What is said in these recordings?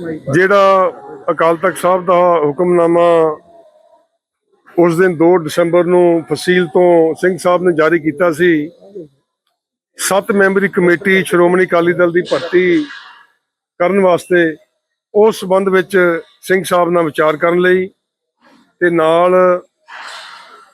ਜਿਹੜਾ ਅਕਾਲ ਤਖਤ ਸਾਹਿਬ ਦਾ ਹੁਕਮਨਾਮਾ ਉਸ ਦਿਨ 2 ਦਸੰਬਰ ਨੂੰ ਫਸੀਲ ਤੋਂ ਸਿੰਘ ਸਾਹਿਬ ਨੇ ਜਾਰੀ ਕੀਤਾ ਸੀ, ਸੱਤ ਮੈਂਬਰੀ ਕਮੇਟੀ ਸ਼੍ਰੋਮਣੀ ਅਕਾਲੀ ਦਲ ਦੀ ਭਰਤੀ ਕਰਨ ਵਾਸਤੇ ਉਸ ਸੰਬੰਧ ਵਿੱਚ ਸਿੰਘ ਸਾਹਿਬ ਨਾਲ ਵਿਚਾਰ ਕਰਨ ਲਈ ਤੇ ਨਾਲ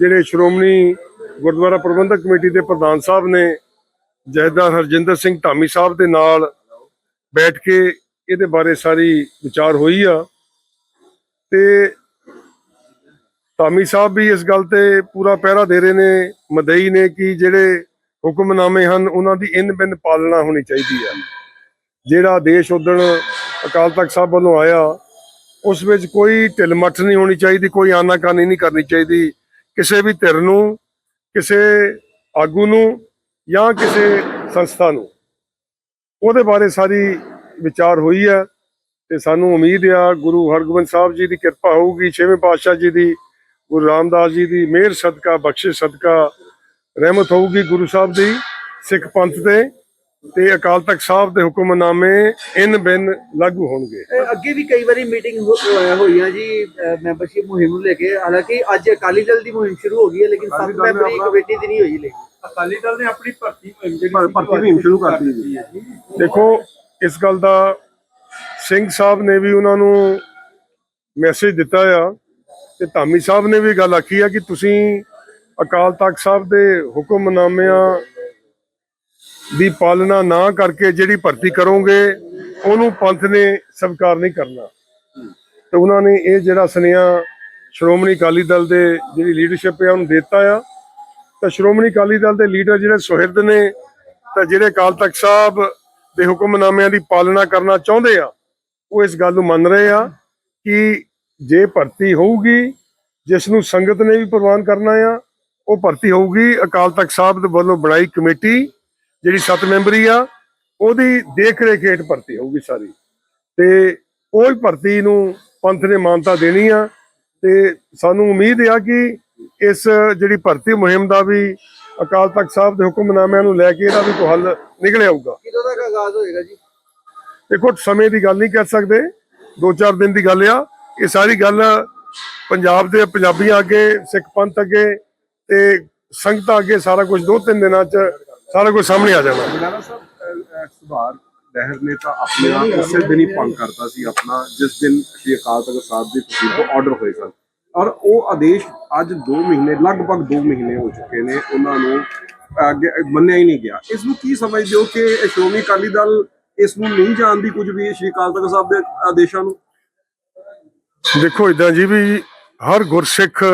ਜਿਹੜੇ ਸ਼੍ਰੋਮਣੀ ਗੁਰਦੁਆਰਾ ਪ੍ਰਬੰਧਕ ਕਮੇਟੀ ਦੇ ਪ੍ਰਧਾਨ ਸਾਹਿਬ ਨੇ ਜਹੇਦਾਰ ਹਰਜਿੰਦਰ ਸਿੰਘ ਧਾਮੀ ਸਾਹਿਬ ਦੇ ਨਾਲ ਬੈਠ ਕੇ ਇਹਦੇ ਬਾਰੇ ਸਾਰੀ ਵਿਚਾਰ ਹੋਈ ਆ। ਤੇ ਧਾਮੀ ਸਾਹਿਬ ਵੀ ਇਸ ਗੱਲ ਤੇ ਪੂਰਾ ਪਹਿਰਾ ਦੇ ਰਹੇ ਨੇ, ਮਦਈ ਨੇ ਕਿ ਜਿਹੜੇ ਹੁਕਮਨਾਮੇ ਹਨ, ਉਹਨਾਂ ਦੀ ਇਨ ਬਿਨ ਪਾਲਣਾ ਹੋਣੀ ਚਾਹੀਦੀ ਹੈ ਜਿਹੜਾ ਦੇਸ਼ ਉਦਣ ਅਕਾਲ ਤਖਤ ਸਾਹਿਬ ਵੱਲੋਂ ਆਇਆ, ਉਸ ਵਿੱਚ ਕੋਈ ਢਿਲਮੱਠ ਨਹੀਂ ਹੋਣੀ ਚਾਹੀਦੀ, ਕੋਈ ਆਨਾਕਾਨੀ ਨਹੀਂ ਕਰਨੀ ਚਾਹੀਦੀ। ਕਿਸੇ ਵੀ ਧਿਰ ਨੂੰ, ਕਿਸੇ ਆਗੂ ਨੂੰ ਜਾਂ ਕਿਸੇ ਸੰਸਥਾ ਨੂੰ। ਉਹਦੇ ਬਾਰੇ ਸਾਰੀ ਵਿਚਾਰ ਹੋਈ ਹੈ ਤੇ ਸਾਨੂੰ ਉਮੀਦ ਆ ਗੁਰੂ ਹਰਗੋਬਿੰਦ ਸਾਹਿਬ ਜੀ ਦੀ ਕਿਰਪਾ ਹੋਊਗੀ ਛੇਵੇਂ ਪਾਤਸ਼ਾਹ ਜੀ ਦੀ ਗੁਰੂ ਰਾਮਦਾਸ ਜੀ ਦੀ ਮਿਹਰ ਸਦਕਾ ਬਖਸ਼ਿਸ਼ ਸਦਕਾ ਰਹਿਮਤ ਹੋਊਗੀ ਗੁਰੂ ਸਾਹਿਬ ਦੀ ਸਿੱਖ ਪੰਥ ਤੇ ਤੇ ਅਕਾਲ ਤਖਤ ਸਾਹਿਬ ਦੇ ਹੁਕਮਨਾਮੇ ਇਨ ਬਿਨ ਲਾਗੂ ਹੋਣਗੇ। ਅੱਗੇ ਵੀ ਕਈ ਵਾਰੀ ਮੀਟਿੰਗ ਹੋਈਆਂ ਜੀ ਮੈਂਬਰਸ਼ਿਪ ਮੁਹਿੰਮ ਨੂੰ ਲੈ ਕੇ। ਹਾਲਾਂਕਿ ਅੱਜ ਅਕਾਲੀ ਦਲ ਦੀ ਮੁਹਿੰਮ ਸ਼ੁਰੂ ਹੋ ਗਈ ਹੈ ਲੇਕਿਨ ਸੱਤ ਮੈਂਬਰੀ ਕਮੇਟੀ ਦੀ ਨਹੀਂ ਹੋਈ ਲੇਕਿਨ ਅਕਾਲੀ ਦਲ ਨੇ ਆਪਣੀ ਭਰਤੀ ਮੁਹਿੰਮ ਜਿਹੜੀ ਭਰ- ਭਰਤੀ ਮੁਹਿੰਮ ਸ਼ੁਰੂ ਕਰ ਦਿੱਤੀ ਹੈ ਦੇਖੋ ਇਸ ਗੱਲ ਦਾ ਸਿੰਘ ਸਾਹਿਬ ਨੇ ਵੀ ਉਹਨਾਂ ਨੂੰ ਮੈਸੇਜ ਦਿੱਤਾ ਆ ਤੇ ਧਾਮੀ ਸਾਹਿਬ ਨੇ ਵੀ ਗੱਲ ਆਖੀ ਆ ਕਿ ਤੁਸੀਂ ਅਕਾਲ ਤਖਤ ਸਾਹਿਬ ਦੇ ਹੁਕਮਨਾਮਿਆਂ ਦੀ ਪਾਲਣਾ ਨਾ ਕਰਕੇ ਜਿਹੜੀ ਭਰਤੀ ਕਰੋਗੇ, ਉਹਨੂੰ ਪੰਥ ਨੇ ਸਵੀਕਾਰ ਨਹੀਂ ਕਰਨਾ। ਤੇ ਉਹਨਾਂ ਨੇ ਇਹ ਜਿਹੜਾ ਸੁਨੇਹਾ ਸ਼੍ਰੋਮਣੀ ਅਕਾਲੀ ਦਲ ਦੇ ਜਿਹੜੀ ਲੀਡਰਸ਼ਿਪ ਹੈ ਉਹਨੂੰ ਦਿੱਤਾ ਆ। ਤਾਂ ਸ਼੍ਰੋਮਣੀ ਅਕਾਲੀ ਦਲ ਦੇ ਲੀਡਰ ਜਿਹੜੇ ਸੁਹਿਰਦ ਨੇ, ਤਾਂ ਜਿਹੜੇ ਅਕਾਲ ਤਖਤ ਸਾਹਿਬ ਦੇ ਹੁਕਮਨਾਮਿਆਂ ਦੀ ਪਾਲਣਾ ਕਰਨਾ ਚਾਹੁੰਦੇ ਆ, ਉਹ ਇਸ ਗੱਲ ਨੂੰ ਮੰਨ ਰਹੇ ਆ ਕਿ ਜੇ ਭਰਤੀ ਹੋਊਗੀ, ਜਿਸ ਨੂੰ ਸੰਗਤ ਨੇ ਵੀ ਪ੍ਰਵਾਨ ਕਰਨਾ ਆ, ਉਹ ਭਰਤੀ ਹੋਊਗੀ। ਅਕਾਲ ਤਖਤ ਸਾਹਿਬ ਦੇ ਵੱਲੋਂ ਬਣਾਈ ਕਮੇਟੀ ਜਿਹੜੀ ਸੱਤ ਮੈਂਬਰੀ ਆ, ਉਹਦੀ ਦੇਖ ਰੇਖ ਹੇਠ ਭਰਤੀ ਹੋਊਗੀ ਸਾਰੀ। ਤੇ ਉਹ ਭਰਤੀ ਨੂੰ ਪੰਥ ਨੇ ਮਾਨਤਾ ਦੇਣੀ ਆ, ਤੇ ਸਾਨੂੰ ਉਮੀਦ ਆ ਕਿ ਇਸ ਜਿਹੜੀ ਭਰਤੀ ਮੁਹਿੰਮ ਦਾ ਵੀ ਅਕਾਲ ਤਖਤ ਸਾਹਿਬ ਦੇ ਹੁਕਮਨਾਮਿਆਂ ਨੂੰ ਲੈ ਕੇ ਇਹਦਾ ਵੀ ਕੋਈ ਹੱਲ ਨਿਕਲ ਆਊਗਾ। ਕਿਦੋਂ ਤੱਕ ਆਗਾਜ਼ ਹੋਏਗਾ ਜੀ? ਦੇਖੋ ਸਮੇਂ ਦੀ ਗੱਲ ਨਹੀਂ ਕਰ ਸਕਦੇ। ਦੋ ਚਾਰ ਦਿਨ ਦੀ ਗੱਲ ਆ। ਇਹ ਸਾਰੀ ਗੱਲ ਪੰਜਾਬ ਦੇ ਪੰਜਾਬੀਆਂ ਅੱਗੇ ਸਿੱਖ ਪੰਥ ਅੱਗੇ ਤੇ ਸੰਗਤਾਂ ਅੱਗੇ ਸਾਰਾ ਕੁਝ ਦੋ ਤਿੰਨ ਦਿਨਾਂ 'ਚ ਸਾਰਾ ਕੁਝ ਸਾਹਮਣੇ ਆ ਜਾਣਾ। ਸਾਹਿਬ ਅਹ, ਸੁਭਾਰ ਲਹਿਰ ਨੇ ਤਾਂ ਆਪਣਾ ਉਸੇ ਦਿਨ ਹੀ ਭੰਗ ਕਰਤਾ ਸੀ ਆਪਣਾ ਜਿਸ ਦਿਨ ਸ਼੍ਰੀ ਅਕਾਲ ਤਖਤ ਸਾਹਿਬ ਦੀ ਤਸਦੀਕ ਤੋਂ ਆਰਡਰ ਹੋਏ ਸਨ। ਔਰ ਉਹ ਆਦੇਸ਼ ਅੱਜ 2 ਮਹੀਨੇ, ਲਗਭਗ 2 ਮਹੀਨੇ ਹੋ ਚੁੱਕੇ ਨੇ, ਉਹਨਾਂ ਨੂੰ ਮੰਨਿਆ ਹੀ ਨਹੀਂ ਗਿਆ। ਇਸ ਨੂੰ ਕੀ ਸਮਝਦੇ ਹੋ ਕਿ ਸ਼੍ਰੋਮਣੀ ਅਕਾਲੀ ਦਲ ਇਸ ਨੂੰ ਨਹੀਂ ਜਾਣਦੀ ਕੁਝ ਵੀ, ਸ਼੍ਰੀ ਅਕਾਲ ਤਖਤ ਸਾਹਿਬ ਦੇ ਆਦੇਸ਼ਾਂ ਨੂੰ? ਦੇਖੋ ਇਦਾਂ ਜੀ ਵੀ ਹਰ ਗੁਰਸਿੱਖ,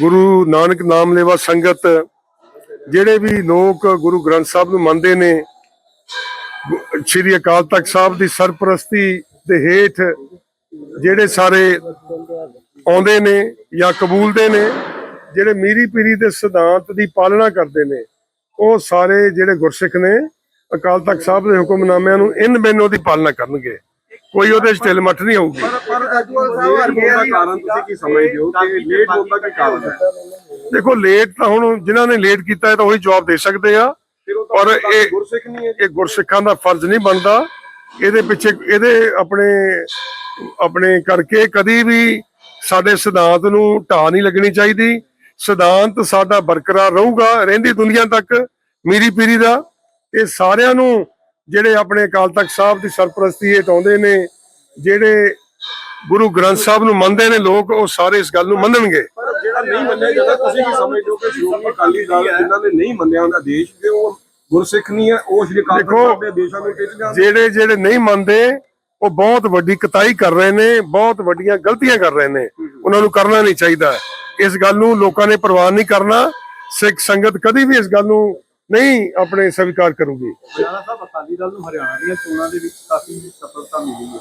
ਗੁਰੂ ਨਾਨਕ ਨਾਮ ਲੈਵਾ ਸੰਗਤ, ਜਿਹੜੇ ਵੀ ਲੋਕ ਗੁਰੂ ਗ੍ਰੰਥ ਸਾਹਿਬ ਨੂੰ ਮੰਨਦੇ ਨੇ, ਸ਼੍ਰੀ ਅਕਾਲ ਤਖਤ ਸਾਹਿਬ ਦੀ ਸਰਪ੍ਰਸਤੀ ਦੇ ਹੇਠ ਜਿਹੜੇ ਸਾਰੇ ਆਉਂਦੇ ਨੇ ਜਾਂ ਕਬੂਲਦੇ ਨੇ ਜਿਹੜੇ ਮੀਰੀ ਪੀਰੀ ਦੇ ਸਿਧਾਂਤ ਦੀ ਪਾਲਣਾ ਕਰਦੇ ਨੇ ਉਹ ਸਾਰੇ ਜਿਹੜੇ ਗੁਰਸਿੱਖ ਨੇ ਅਕਾਲ ਤਖਤ ਸਾਹਿਬ ਦੇ ਹੁਕਮਨਾਮਿਆਂ ਨੂੰ ਇਨ ਬਿਨ ਉਹਦੀ ਪਾਲਣਾ ਕਰਨਗੇ। ਕੋਈ ਉਹਦੇ 'ਚ ਢਿੱਲ ਮੱਠ ਨਹੀਂ ਹੋਊਗੀ। ਪਰ ਰਾਜੂਵਾਲ ਸਾਹਿਬ ਲੇਟ ਵਰਗੇ ਹੋਣ ਦਾ ਆ ਜੀ, ਕਾਰਨ ਤੁਸੀਂ ਕੀ ਸਮਝਦੇ ਹੋ? ਕਿ ਲੇਟ ਹੋਣ ਦਾ ਕੀ ਕਾਰਨ ਹੈ? ਦੇਖੋ ਲੇਟ ਤਾਂ ਹੁਣ ਜਿਨ੍ਹਾਂ ਨੇ ਲੇਟ ਕੀਤਾ ਹੈ ਤਾਂ ਉਹੀ ਜਵਾਬ ਦੇ ਸਕਦੇ ਆ। ਔਰ ਇਹ- ਗੁਰਸਿੱਖ ਨਹੀਂ ਹੈ ਇਹ ਗੁਰਸਿੱਖਾਂ ਦਾ ਫਰਜ਼ ਨਹੀਂ ਬਣਦਾ। ਇਹਦੇ ਪਿੱਛੇ ਇਹਦੇ ਆਪਣੇ ਆਪਣੇ ਕਰਕੇ ਕਦੀ ਵੀ ਸਾਡੇ ਸਿਧਾਂਤ ਨੂੰ ਢਾਹ ਨਹੀਂ ਲੱਗਣੀ ਚਾਹੀਦੀ। ਸਿਧਾਂਤ ਸਾਡਾ ਬਰਕਰਾਰ ਰਹੂਗਾ ਰਹਿੰਦੀ ਦੁਨੀਆ ਤੱਕ ਮੀਰੀ ਪੀਰੀ ਦਾ। ਇਹ ਸਾਰਿਆਂ ਨੂੰ ਜਿਹੜੇ ਆਪਣੇ ਅਕਾਲ ਤਖਤ ਸਾਹਿਬ ਦੀ ਸਰਪ੍ਰਸਤੀ ਹੇਠ ਆਉਂਦੇ ਨੇ ਜਿਹੜੇ ਗੁਰੂ ਗ੍ਰੰਥ ਸਾਹਿਬ ਨੂੰ ਮੰਨਦੇ ਨੇ ਲੋਕ ਉਹ ਸਾਰੇ ਇਸ ਗੱਲ ਨੂੰ ਮੰਨਣਗੇ। ਪਰ ਜਿਹੜਾ ਨਹੀਂ ਮੰਨਿਆ ਜਾਂਦਾ ਤੁਸੀਂ ਕੀ ਸਮਝਦੇ ਹੋ ਕਿ ਸ਼੍ਰੋਮਣੀ ਅਕਾਲੀ ਦਲ ਜਿਨ੍ਹਾਂ ਨੇ ਨਹੀਂ ਮੰਨਿਆ ਉਹਦਾ ਦੇਸ਼ ਦੇ ਉਹ ਗੁਰਸਿੱਖ ਨਹੀਂ ਹੈ ਉਹ ਸ਼੍ਰੀ ਅਕਾਲ ਤਖਤ ਦੇਖੋ, ਸਾਹਿਬ ਦੇ ਦੇਸ਼ਾਂ ਨੂੰ ਟਿਕ ਜਾਂਦੇ ਜਿਹੜੇ ਜਿਹੜੇ ਨਹੀਂ ਮੰਨਦੇ ਉਹ ਬਹੁਤ ਵੱਡੀ ਕਤਾਈ ਕਰ ਰਹੇ ਨੇ ਬਹੁਤ ਵੱਡੀਆਂ ਗਲਤੀਆਂ ਕਰ ਰਹੇ ਨੇ। ਉਹਨਾਂ ਨੂੰ ਕਰਨਾ ਨਹੀਂ ਚਾਹੀਦਾ। ਇਸ ਗੱਲ ਨੂੰ ਲੋਕਾਂ ਨੇ ਪ੍ਰਵਾਨ ਨਹੀਂ ਕਰਨਾ। ਸਿੱਖ ਸੰਗਤ ਕਦੀ ਵੀ ਇਸ ਗੱਲ ਨੂੰ ਨਹੀਂ ਆਪਣੇ ਸਵੀਕਾਰ ਕਰੂਗੀ। ਬਨਾਨਾ ਸਾਹਿਬ ਅਕਾਲੀ ਦਲ ਨੂੰ ਹਰਿਆਣਾ ਦੀਆਂ ਚੋਣਾਂ ਦੇ ਵਿੱਚ ਕਾਫੀ ਸਫਲਤਾ ਮਿਲੀ ਹੈ।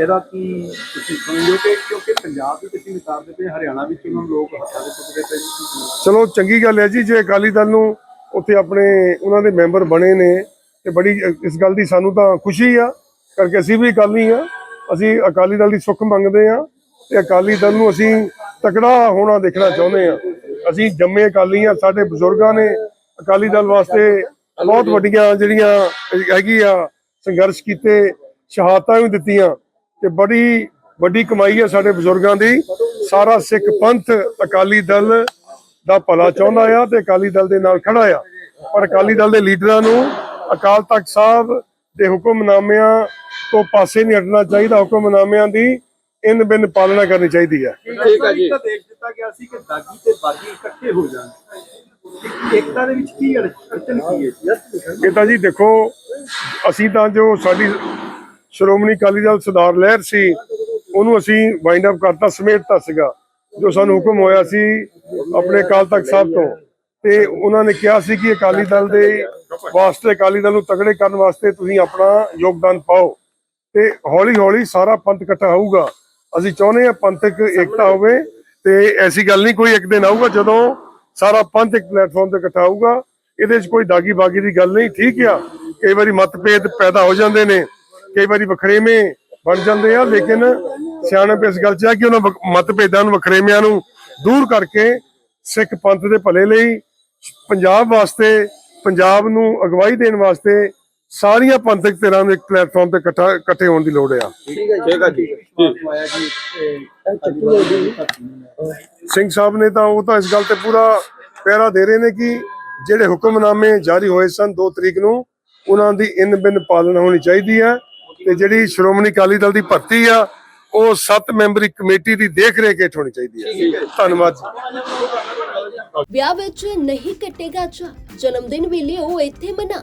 ਇਹਦਾ ਕੀ ਤੁਸੀਂ ਸਮਝਦੇ ਹੋ? ਕਿ ਕਿਉਂਕਿ ਪੰਜਾਬ ਦੀ ਤੁਸੀਂ ਵਿਚਾਰਦੇ ਪਏ ਹਰਿਆਣਾ ਵਿੱਚ ਉਹਨਾਂ ਨੂੰ ਲੋਕ ਹੱਥਾਂ ਦੇ ਚੁੱਕਦੇ ਪਏ ਨੇ। ਕੀ ਸਮਝਦੇ ਹੋ? ਚਲੋ ਚੰਗੀ ਗੱਲ ਹੈ ਜੀ ਜੇ ਅਕਾਲੀ ਦਲ ਨੂੰ ਉੱਥੇ ਆਪਣੇ ਉਹਨਾਂ ਦੇ ਮੈਂਬਰ ਬਣੇ ਨੇ ਤੇ ਬੜੀ ਇਸ ਗੱਲ ਦੀ ਸਾਨੂੰ ਤਾਂ ਖੁਸ਼ੀ ਆ। ਕਰਕੇ ਅਸੀਂ ਵੀ ਅਕਾਲੀ ਆ ਅਸੀਂ ਅਕਾਲੀ ਦਲ ਦੀ ਸੁੱਖ ਮੰਗਦੇ ਆ ਤੇ ਅਕਾਲੀ ਦਲ ਨੂੰ ਅਸੀਂ ਤਕੜਾ ਹੋਣਾ ਦੇਖਣਾ ਚਾਹੁੰਦੇ ਆ ਅਸੀਂ ਜੰਮੇ ਅਕਾਲੀ ਆ ਸਾਡੇ ਬਜ਼ੁਰਗਾਂ ਨੇ ਅਕਾਲੀ ਦਲ ਵਾਸਤੇ ਬਹੁਤ ਵੱਡੀਆਂ ਜਿਹੜੀਆਂ ਹੈਗੀ ਆ ਸੰਘਰਸ਼ ਕੀਤੇ, ਸ਼ਹਾਦਤਾਂ ਵੀ ਦਿੱਤੀਆਂ ਤੇ ਬੜੀ ਵੱਡੀ ਕਮਾਈ ਹੈ ਸਾਡੇ ਬਜ਼ੁਰਗਾਂ ਦੀ। ਸਾਰਾ ਸਿੱਖ ਪੰਥ ਅਕਾਲੀ ਦਲ ਦਾ ਭਲਾ ਚਾਹੁੰਦਾ ਆ ਤੇ ਅਕਾਲੀ ਦਲ ਦੇ ਨਾਲ ਖੜਾ ਆ। ਪਰ ਅਕਾਲੀ ਦਲ ਦੇ ਲੀਡਰਾਂ ਨੂੰ ਅਕਾਲ ਤਖਤ ਸਾਹਿਬ ਦੇ ਹੁਕਮਨਾਮਿਆਂ ਤੋਂ ਪਾਸੇ ਨਹੀਂ ਹਟਣਾ ਚਾਹੀਦਾ ਹੁਕਮਨਾਮਿਆਂ ਦੀ ਇਨ ਬਿਨ ਪਾਲਣਾ ਕਰਨੀ ਚਾਹੀਦੀ ਹੈ। ਠੀਕ ਹੈ ਜੀ। ਤਾਂ ਦੇਖ ਦਿੱਤਾ ਗਿਆ ਸੀ ਕਿ ਦਾਗੀ ਤੇ ਬਾਗੀ ਇਕੱਠੇ ਹੋ ਜਾਣ। ਏਕਤਾ ਦੇ ਵਿੱਚ ਕੀ ਅੜ- ਅੜਚਨ ਕੀ ਹੈ? ਜੀ ਇਹ ਤਾਂ ਜੀ ਦੇਖੋ ਅਸੀਂ ਤਾਂ ਜੋ ਸਾਡੀ ਸ਼੍ਰੋਮਣੀ ਅਕਾਲੀ ਦਲ ਸੁਧਾਰ ਲਹਿਰ ਸੀ ਉਹਨੂੰ ਅਸੀਂ ਵਾਈਂਡ ਅਪ ਕਰਤਾ ਸਮੇਟਤਾ ਸੀਗਾ। ਜੋ ਸਾਨੂੰ ਹੁਕਮ ਹੋਇਆ ਸੀ ਆਪਣੇ ਅਕਾਲ ਤਖਤ ਸਾਹਿਬ ਤੋਂ ਤੇ ਉਹਨਾਂ ਨੇ ਕਿਹਾ ਸੀ ਕਿ ਅਕਾਲੀ ਦਲ ਦੇ ਵਾਸਤੇ ਅਕਾਲੀ ਦਲ ਨੂੰ ਤਗੜੇ ਕਰਨ ਵਾਸਤੇ ਤੁਸੀਂ ਆਪਣਾ ਯੋਗਦਾਨ ਪਾਓ। ਤੇ ਹੌਲੀ ਹੌਲੀ ਸਾਰਾ ਪੰਥ ਇਕੱਠਾ ਹੋਊਗਾ। ਅਸੀਂ ਚਾਹੁੰਦੇ ਹਾਂ ਪੰਥਕ ਏਕਤਾ ਹੋਵੇ ਤੇ ਐਸੀ ਗੱਲ ਨਹੀਂ ਕੋਈ ਇੱਕ ਦਿਨ ਆਊਗਾ ਜਦੋਂ ਸਾਰਾ ਪੰਥ ਇੱਕ ਪਲੇਟਫਾਰਮ ਤੇ ਇਕੱਠਾ ਹੋਊਗਾ। ਇਹਦੇ 'ਚ ਕੋਈ ਦਾਗੀ ਬਾਗੀ ਦੀ ਗੱਲ ਨਹੀਂ, ਠੀਕ ਆ। ਕਈ ਵਾਰੀ ਮਤਭੇਦ ਪੈਦਾ ਹੋ ਜਾਂਦੇ ਨੇ, ਕਈ ਵਾਰੀ ਵਖਰੇਵੇਂ ਬਣ ਜਾਂਦੇ ਆ, ਲੇਕਿਨ ਸਿਆਣਪ ਇਸ ਗੱਲ 'ਚ ਆ ਕਿ ਉਹਨਾਂ ਵਖ- ਮਤਭੇਦਾਂ ਨੂੰ, ਵਖਰੇਵਿਆਂ ਨੂੰ ਦੂਰ ਕਰਕੇ ਸਿੱਖ ਪੰਥ ਦੇ ਭਲੇ ਲਈ ਪੰਜਾਬ ਵਾਸਤੇ, ਪੰਜਾਬ ਨੂੰ ਅਗਵਾਈ ਦੇਣ ਵਾਸਤੇ ਸਾਰੀਆਂ ਪੰਥਕ ਧਿਰਾਂ ਨੂੰ ਇੱਕ ਪਲੇਟਫਾਰਮ ਤੇ ਇਕੱਠਾ ਇਕੱਠੇ ਹੋਣ ਦੀ ਲੋੜ ਆ। ਠੀਕ ਹੈ ਜੀ। ਠੀਕ ਹੈ ਇਹ ਸਿੰਘ ਸਾਹਿਬ ਨੇ ਤਾਂ ਉਹ ਤਾਂ ਇਸ ਗੱਲ ਤੇ ਪੂਰਾ ਪਹਿਰਾ ਦੇ ਰਹੇ ਨੇ ਕਿ ਜਿਹੜੇ ਹੁਕਮਨਾਮੇ ਜਾਰੀ ਹੋਏ ਸਨ 2 ਤਰੀਕ ਨੂੰ ਉਹਨਾਂ ਦੀ ਇਨ ਬਿਨ ਪਾਲਣਾ ਹੋਣੀ ਚਾਹੀਦੀ ਹੈ ਤੇ ਜਿਹੜੀ ਸ਼੍ਰੋਮਣੀ ਅਕਾਲੀ ਦਲ ਦੀ ਭਰਤੀ ਆ ਉਹ 7 ਮੈਂਬਰੀ ਕਮੇਟੀ ਦੀ ਦੇਖ ਰੇਖ ਹੇਠ ਹੋਣੀ ਚਾਹੀਦੀ ਹੈ। ਧੰਨਵਾਦ ਜੀ। ਵਿਆਹ ਵਿੱਚ ਨਹੀਂ ਕੱਟੇਗਾ ਚਾ ਜਨਮ ਦਿਨ ਵੇਲੇ ਉਹ ਇੱਥੇ ਮਨਾ।